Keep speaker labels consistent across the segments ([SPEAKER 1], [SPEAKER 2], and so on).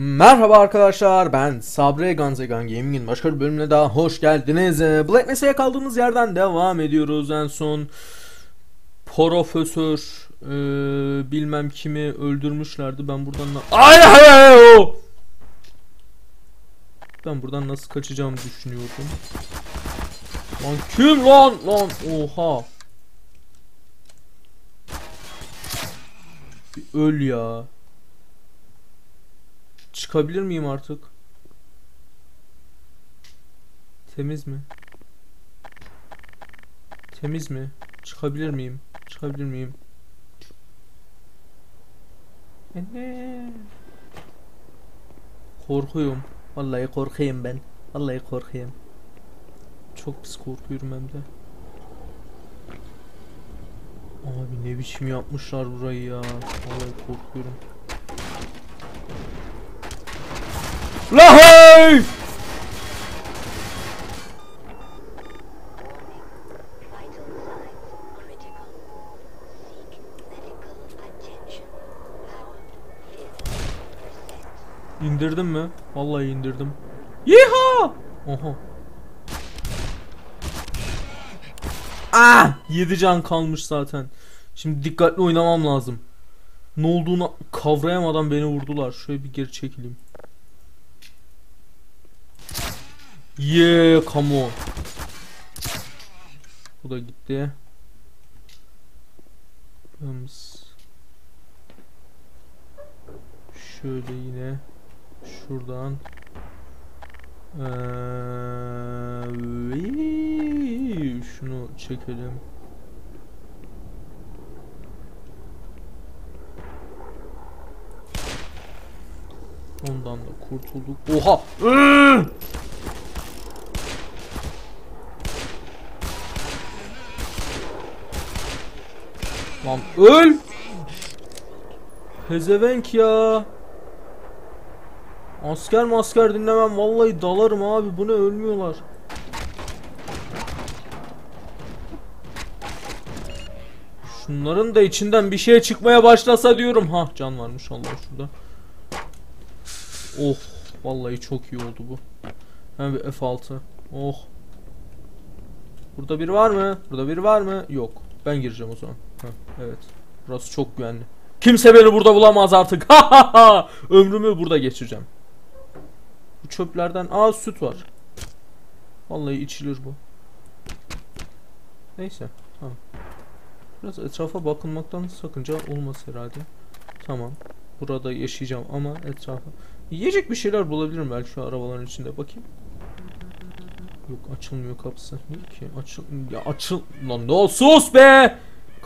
[SPEAKER 1] Merhaba arkadaşlar ben Sabre Ganzegan Gaming'in başka bir bölümüne daha hoş geldiniz. Ee, Black Mesa'ya kaldığımız yerden devam ediyoruz en son Profesör e, bilmem kimi öldürmüşlerdi ben buradan Ay ay ay o! Ben buradan nasıl kaçacağımı düşünüyordum. Lan kim lan lan oha. Bir öl ya. Çıkabilir miyim artık? Temiz mi? Temiz mi? Çıkabilir miyim? Çıkabilir miyim? Anne. Korkuyorum. Vallahi korkayım ben. Vallahi korkayım. Çok pis korkuyorum hem de. Abi ne biçim yapmışlar burayı ya. Vallahi korkuyorum.
[SPEAKER 2] 50%.
[SPEAKER 1] İndirdim mi? Vallahi indirdim. Yeha! Oha. Ah! 7 can kalmış zaten. Şimdi dikkatli oynamam lazım. Ne olduğunu kavrayamadan beni vurdular. Şöyle bir geri çekileyim. Yeah, come on. Bu da gitti. Hıms. Şöyle yine şuradan Ee, şunu çekelim. Ondan da kurtulduk. Oha! Öl! Pezevenk ya. Asker masker dinlemem vallahi dalarım abi bu ne ölmüyorlar. Şunların da içinden bir şey çıkmaya başlasa diyorum. Ha can varmış Allah şurada. Oh vallahi çok iyi oldu bu. Hemen bir F6. Oh. Burada biri var mı? Burada biri var mı? Yok. Ben gireceğim o zaman. Ha, evet. Burası çok güvenli. Kimse beni burada bulamaz artık. Ha ha ha. Ömrümü burada geçireceğim. Bu çöplerden aa süt var. Vallahi içilir bu. Neyse. Tamam. Biraz etrafa bakınmaktan sakınca olmaz herhalde. Tamam. Burada yaşayacağım ama etrafa. Yiyecek bir şeyler bulabilirim belki şu arabaların içinde. Bakayım. Yok açılmıyor kapısı. Niye ki? Açıl ya açıl lan ne ol sus be!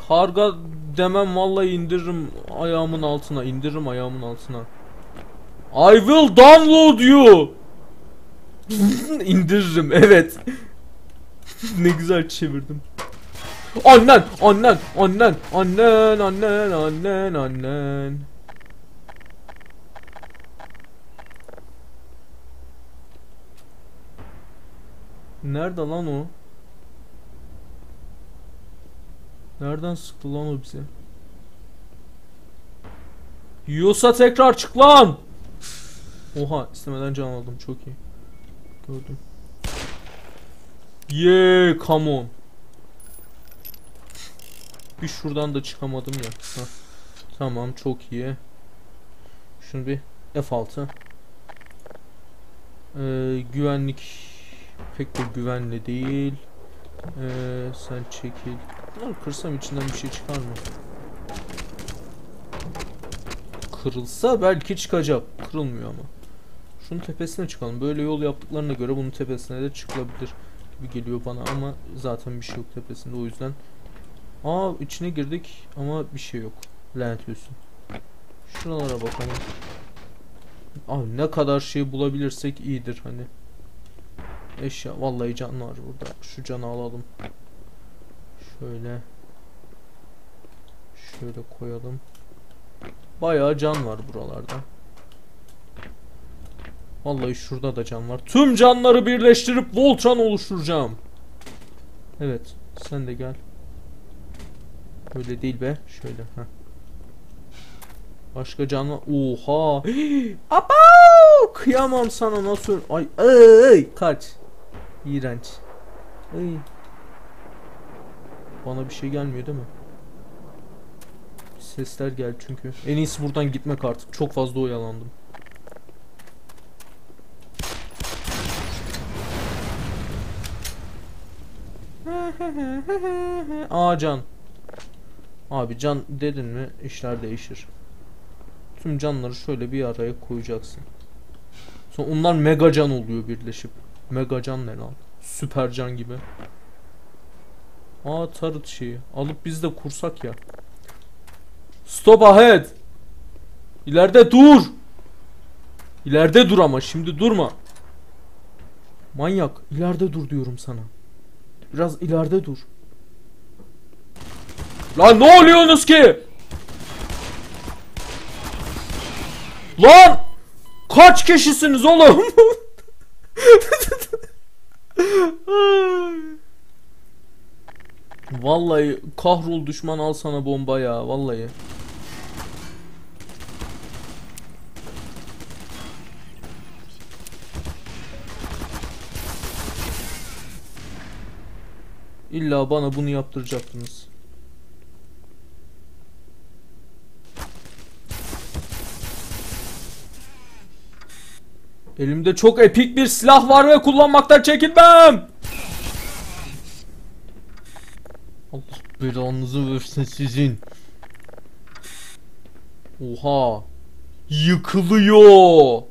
[SPEAKER 1] Karga demem vallahi indiririm ayağımın altına. indiririm ayağımın altına. I will download you. İndiririm evet. ne güzel çevirdim. Annen, annen, annen, annen, annen, annen, annen. Nerede lan o? Nereden sıktı lan o bize? Yiyorsa tekrar çık lan! Oha istemeden can aldım çok iyi. Gördüm. Yeah come on. Bir şuradan da çıkamadım ya. Hah. Tamam çok iyi. Şunu bir F6. Ee, güvenlik pek de güvenli değil. Ee, sen çekil. Bunları kırsam içinden bir şey çıkar mı? Kırılsa belki çıkacak. Kırılmıyor ama. Şunun tepesine çıkalım. Böyle yol yaptıklarına göre bunun tepesine de çıkılabilir gibi geliyor bana ama zaten bir şey yok tepesinde o yüzden. Aa içine girdik ama bir şey yok. Lanet olsun. Şuralara bakalım. Abi ne kadar şey bulabilirsek iyidir hani. Eşya vallahi can var burada. Şu canı alalım. Şöyle. Şöyle koyalım. Bayağı can var buralarda. Vallahi şurada da can var. Tüm canları birleştirip Voltron oluşturacağım. Evet, sen de gel. Öyle değil be. Şöyle. Heh. Başka canlı. Oha. Abav! Kıyamam sana nasıl. Ay, ay kaç. İğrenç. Ay. Bana bir şey gelmiyor değil mi? Sesler geldi çünkü. En iyisi buradan gitmek artık. Çok fazla oyalandım. Aa can. Abi can dedin mi işler değişir. Tüm canları şöyle bir araya koyacaksın. Sonra onlar mega can oluyor birleşip. Mega can ne lan? Süper can gibi. Aa tarıt şeyi. Alıp biz de kursak ya. Stop ahead. İleride dur. İleride dur ama şimdi durma. Manyak ileride dur diyorum sana. Biraz ileride dur. Lan ne oluyorsunuz ki? Lan! Kaç kişisiniz oğlum? Vallahi kahrol düşman al sana bomba ya vallahi. İlla bana bunu yaptıracaktınız. Elimde çok epik bir silah var ve kullanmaktan çekinmem. Allah belanızı versin sizin. Oha. Yıkılıyor.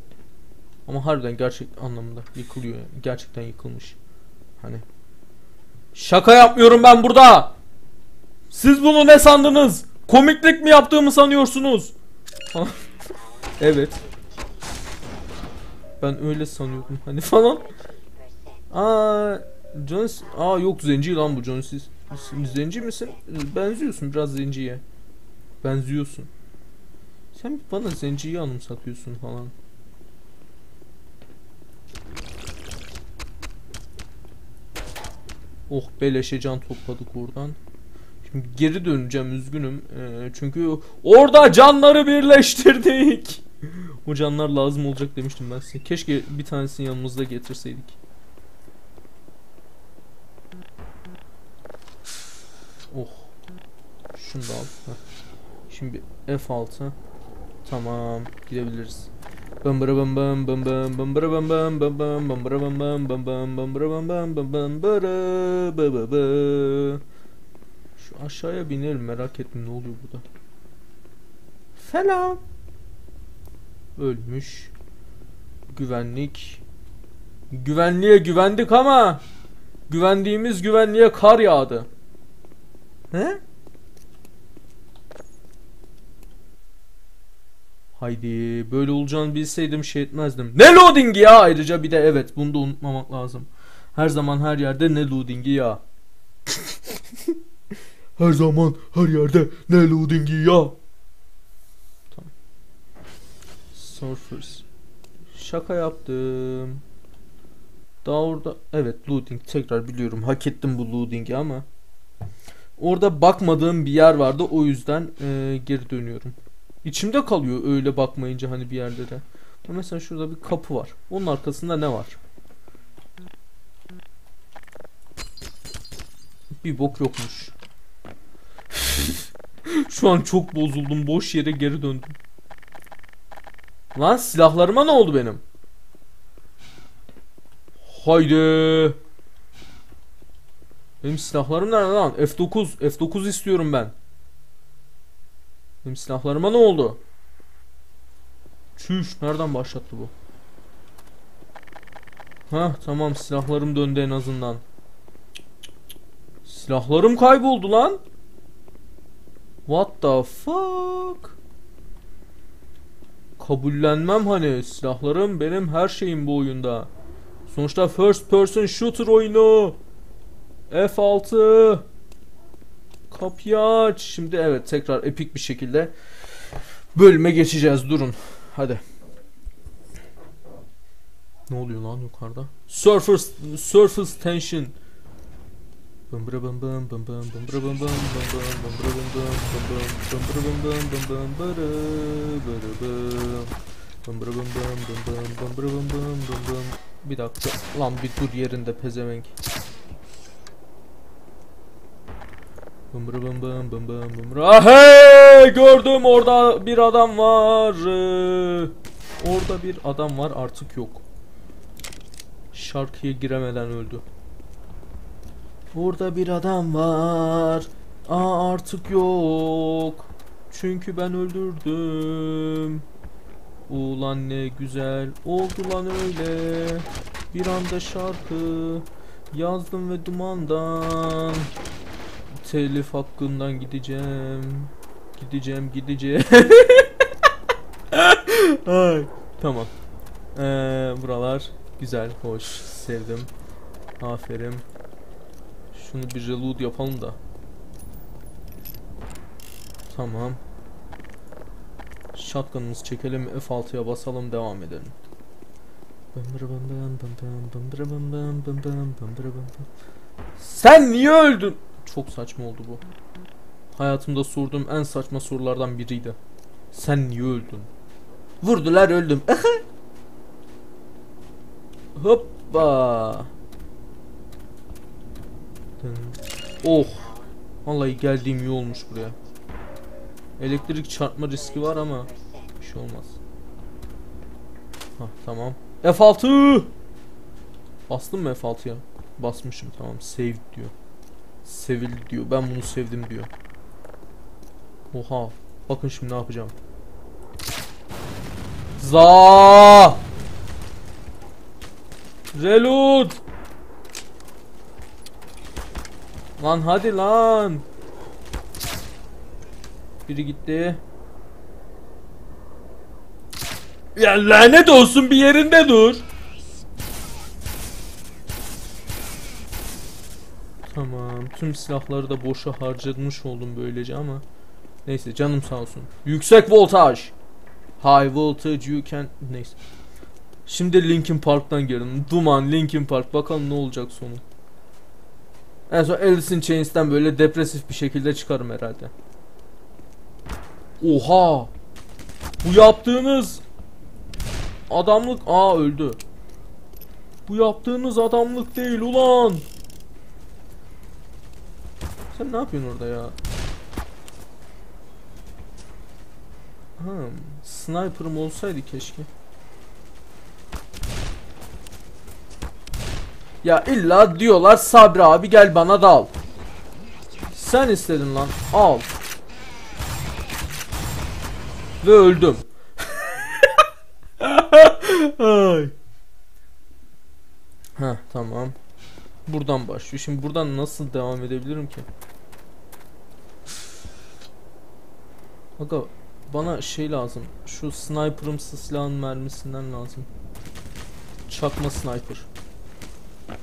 [SPEAKER 1] Ama harbiden gerçek anlamında yıkılıyor. Gerçekten yıkılmış. Hani. Şaka yapmıyorum ben burada. Siz bunu ne sandınız? Komiklik mi yaptığımı sanıyorsunuz? evet. Ben öyle sanıyordum hani falan. Aa, Jones, aa yok zenci lan bu Jones. Zenci misin? Benziyorsun biraz zenciye. Benziyorsun. Sen bana zenciyi anımsatıyorsun falan. Oh beleşe can topladık oradan. Şimdi geri döneceğim üzgünüm. Ee, çünkü orada canları birleştirdik. O canlar lazım olacak demiştim ben size. Keşke bir tanesini yanımızda getirseydik. Oh. Şunu da al. Şimdi F6. Tamam. Gidebiliriz. Bambara bam bam bam bam bambara bam bam bam bam bambara bam bam bam bam bambara bam bam bam bam bara ba ba ba. Şu aşağıya binelim merak ettim ne oluyor burada. Selam. Ölmüş. Güvenlik. Güvenliğe güvendik ama güvendiğimiz güvenliğe kar yağdı. He? Haydi böyle olacağını bilseydim şey etmezdim. Ne loading'i ya ayrıca bir de evet bunu da unutmamak lazım. Her zaman her yerde ne loading'i ya. her zaman her yerde ne loading'i ya. Tamam. Surfers. Şaka yaptım. Daha orada evet loading tekrar biliyorum hak ettim bu loading'i ama orada bakmadığım bir yer vardı o yüzden eee, geri dönüyorum. İçimde kalıyor öyle bakmayınca hani bir. Ama Mesela şurada bir kapı var. Onun arkasında ne var? Bir bok yokmuş. Şu an çok bozuldum. Boş yere geri döndüm. Lan silahlarıma ne oldu benim? Haydi. Benim silahlarım nerede lan? F9. F9 istiyorum ben. Benim silahlarıma ne oldu? Çüş nereden başlattı bu? Hah tamam silahlarım döndü en azından. Silahlarım kayboldu lan. What the fuck? Kabullenmem hani silahlarım benim her şeyim bu oyunda. Sonuçta first person shooter oyunu. F6 Kapıyı aç. Şimdi evet tekrar epik bir şekilde bölüme geçeceğiz. Durun. Hadi. Ne oluyor lan yukarıda? Surface Surface tension. Bıra bım bım bım bım bım bıra bım bım bım bım bırı bırı bım. Bım bıra bım bım bım bım bım bıra bım bım bım bım. Bir dakika lan bir dur yerinde pezevenk. Bım bım bım bım bım bım bıra- Ah, hey gördüm orada bir adam var. Orada bir adam var artık yok. Şarkıya giremeden öldü. Burada bir adam var. Aa artık yok. Çünkü ben öldürdüm. Ulan ne güzel oldu lan öyle. Bir anda şarkı yazdım ve dumandan. Telif hakkından gideceğim. Gideceğim gideceğim. Ay, tamam. Ee, buralar güzel, hoş, sevdim. Aferin. Şunu bir reload yapalım da. Tamam. Shotgun'ımızı çekelim, F6'ya basalım, devam edelim. Sen niye öldün? Çok saçma oldu bu. Hayatımda sorduğum en saçma sorulardan biriydi. Sen niye öldün? Vurdular öldüm. Hoppa. Oh. Vallahi geldiğim iyi olmuş buraya. Elektrik çarpma riski var ama bir şey olmaz. Hah tamam. F6. Bastım mı F6'ya? Basmışım tamam. Save diyor. Sevildi diyor. Ben bunu sevdim diyor. Oha. Bakın şimdi ne yapacağım. Za! Reload! Lan hadi lan. Biri gitti. Ya lanet olsun bir yerinde dur. Tamam. Tüm silahları da boşa harcamış oldum böylece ama. Neyse canım sağ olsun. Yüksek voltaj. High voltage you can... Neyse. Şimdi Linkin Park'tan gelin. Duman Linkin Park. Bakalım ne olacak sonu. En son Alice in Chains'ten böyle depresif bir şekilde çıkarım herhalde. Oha! Bu yaptığınız adamlık... Aa öldü. Bu yaptığınız adamlık değil ulan. Sen ne yapıyorsun orada ya? Hmm, sniper'ım olsaydı keşke. Ya illa diyorlar Sabri abi gel bana dal. Sen istedin lan. Al. Ve öldüm. Ay. Ha tamam. Buradan başlıyor. Şimdi buradan nasıl devam edebilirim ki? Aga bana şey lazım. Şu sniper'ımsı silahın mermisinden lazım. Çakma sniper.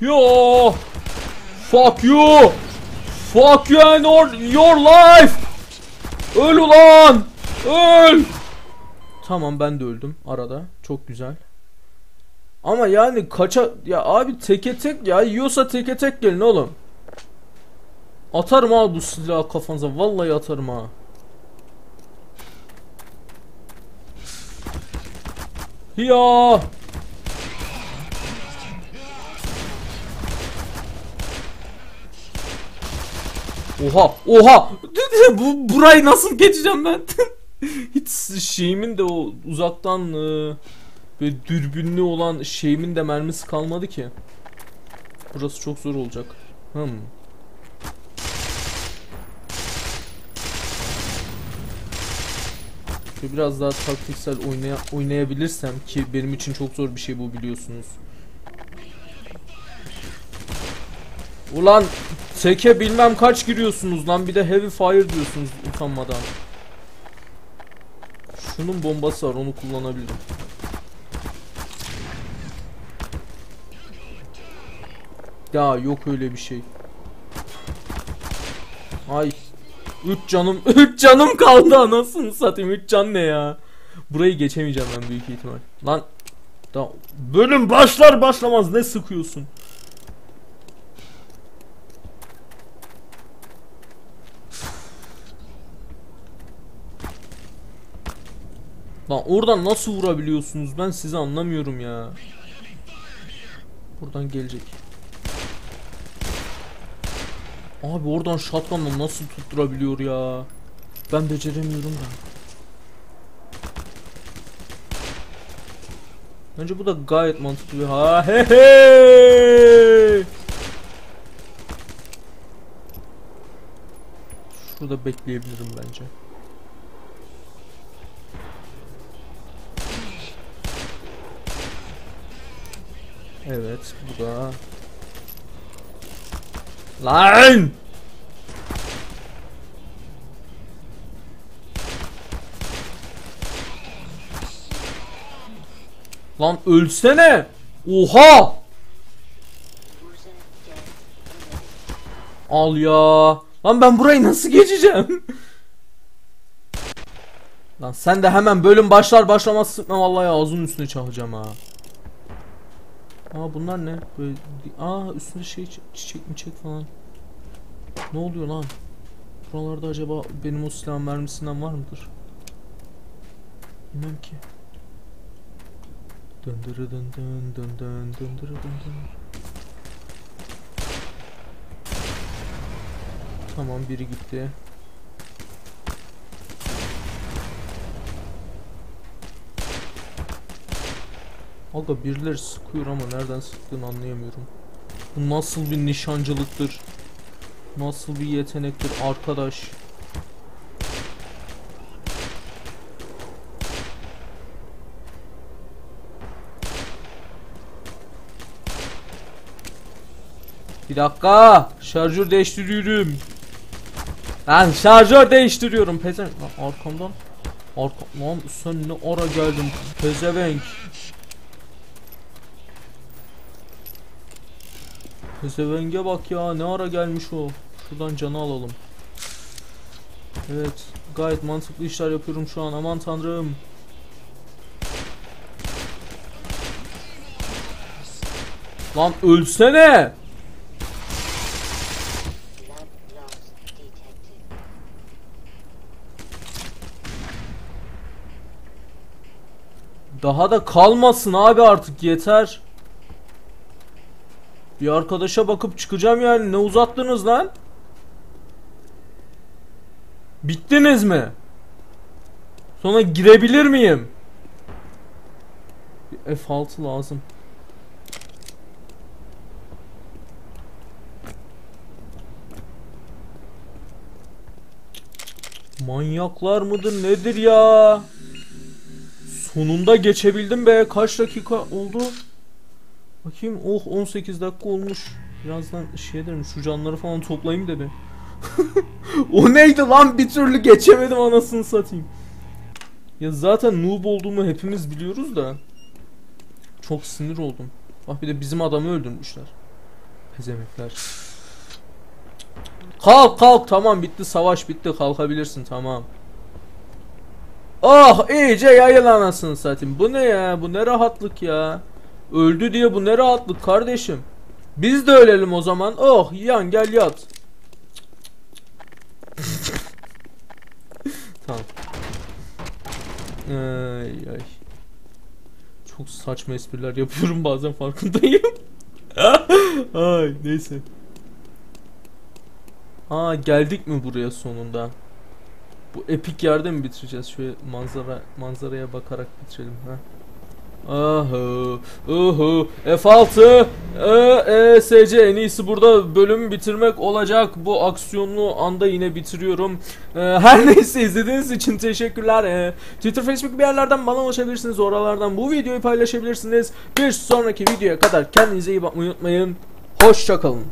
[SPEAKER 1] Yo! Fuck you! Fuck you and your, your life! Öl ulan! Öl! Tamam ben de öldüm arada. Çok güzel. Ama yani kaça... Ya abi teke tek ya. Yiyorsa teke tek gelin oğlum. Atarım abi bu silahı kafanıza. Vallahi atarım ha. Ya! Oha, oha. Bu burayı nasıl geçeceğim ben? Hiç şeyimin de o uzaktan e, böyle dürbünlü olan şeyimin de mermisi kalmadı ki. Burası çok zor olacak. Hmm. Şöyle biraz daha taktiksel oynaya oynayabilirsem ki benim için çok zor bir şey bu biliyorsunuz. Ulan teke bilmem kaç giriyorsunuz lan bir de heavy fire diyorsunuz utanmadan. Şunun bombası var onu kullanabilirim. Ya yok öyle bir şey. Ay. 3 canım 3 canım kaldı anasını satayım. 3 can ne ya? Burayı geçemeyeceğim ben büyük ihtimal. Lan tamam. Bölüm başlar başlamaz ne sıkıyorsun? Lan oradan nasıl vurabiliyorsunuz? Ben sizi anlamıyorum ya. Buradan gelecek. Abi oradan shotgunla nasıl tutturabiliyor ya? Ben beceremiyorum da. Bence bu da gayet mantıklı ha he he. Şurada bekleyebilirim bence. Evet, bu da. Lan! Lan ölsene! Oha! Al ya. Lan ben burayı nasıl geçeceğim? Lan sen de hemen bölüm başlar başlamaz sıkma vallahi ağzının üstüne çalacağım ha. Aa bunlar ne? Böyle aa üstünde şey çi- çiçek mi çiçek falan. Ne oluyor lan? Buralarda acaba benim o silah mermisinden var mıdır? Bilmem ki. Döndürü dön dön dön dön döndürü dön dön. Tamam biri gitti. Aga birileri sıkıyor ama nereden sıktığını anlayamıyorum. Bu nasıl bir nişancılıktır? Nasıl bir yetenektir arkadaş? Bir dakika. Şarjör değiştiriyorum. Lan şarjör değiştiriyorum pezevenk. Lan arkamdan. Arka lan sen ne ara geldin pezevenk. Pezevenge bak ya ne ara gelmiş o. Şuradan canı alalım. Evet gayet mantıklı işler yapıyorum şu an aman tanrım. Lan ölsene. Daha da kalmasın abi artık yeter. Bir arkadaşa bakıp çıkacağım yani ne uzattınız lan? Bittiniz mi? Sonra girebilir miyim? Bir F6 lazım. Manyaklar mıdır nedir ya? Sonunda geçebildim be. Kaç dakika oldu? Bakayım. Oh 18 dakika olmuş. Birazdan şey derim şu canları falan toplayayım da bir. o neydi lan bir türlü geçemedim anasını satayım. Ya zaten noob olduğumu hepimiz biliyoruz da. Çok sinir oldum. Bak bir de bizim adamı öldürmüşler. Pezemekler. Kalk kalk tamam bitti savaş bitti kalkabilirsin tamam. Oh iyice yayıl anasını satayım. Bu ne ya? Bu ne rahatlık ya? Öldü diye bu ne rahatlık kardeşim? Biz de ölelim o zaman. Oh yan gel yat. tamam. Ay ay. Çok saçma espriler yapıyorum bazen farkındayım. ay neyse. Aa geldik mi buraya sonunda? Bu epik yerde mi bitireceğiz? Şöyle manzara manzaraya bakarak bitirelim ha. Aha, uhu, F6, e, ESC en iyisi burada bölümü bitirmek olacak. Bu aksiyonlu anda yine bitiriyorum. E, her neyse izlediğiniz için teşekkürler. E, Twitter, Facebook bir yerlerden bana ulaşabilirsiniz. Oralardan bu videoyu paylaşabilirsiniz. Bir sonraki videoya kadar kendinize iyi bakmayı unutmayın. Hoşçakalın.